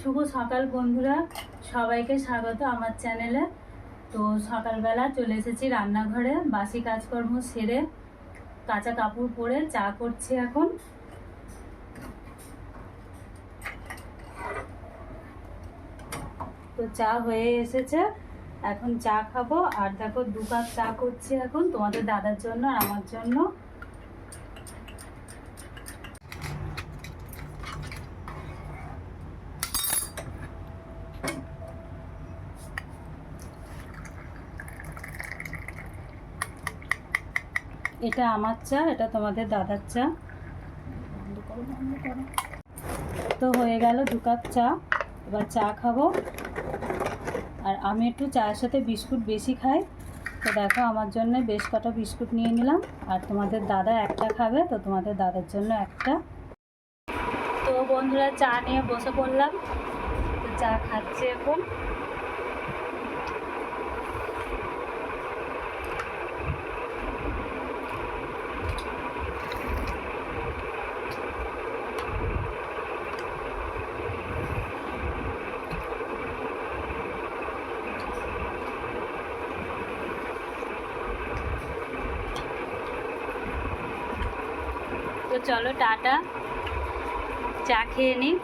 শুভ সকাল বন্ধুরা, সবাইকে স্বাগত আমার চ্যানেলে তো সকালবেলা চলে এসেছি রান্নাঘরে, বাসি কাজকর্ম সেরে কাঁচা কাপড় পরে চা করছি এখন। তো চা হয়ে এসেছে, এখন চা খাব। আর দেখো দু কাপ চা করছি এখন তোমাদের দাদার জন্য আর আমার জন্য। এটা আমার চা, এটা তোমাদের দাদার চা। তো হয়ে গেল দু কাপ চা, এবার চা খাব। আর আমি একটু চায়ের সাথে বিস্কুট বেশি খাই। তো দেখো, আমার জন্য বেশ কটা বিস্কুট নিয়ে নিলাম। আর তোমাদের দাদা একটা খাবে, তো তোমাদের দাদার জন্য একটা। তো বন্ধুরা, চা নিয়ে বসে পড়লাম। তো চা খাচ্ছে এখন। তো চলো টাটা। চা খেয়ে নিই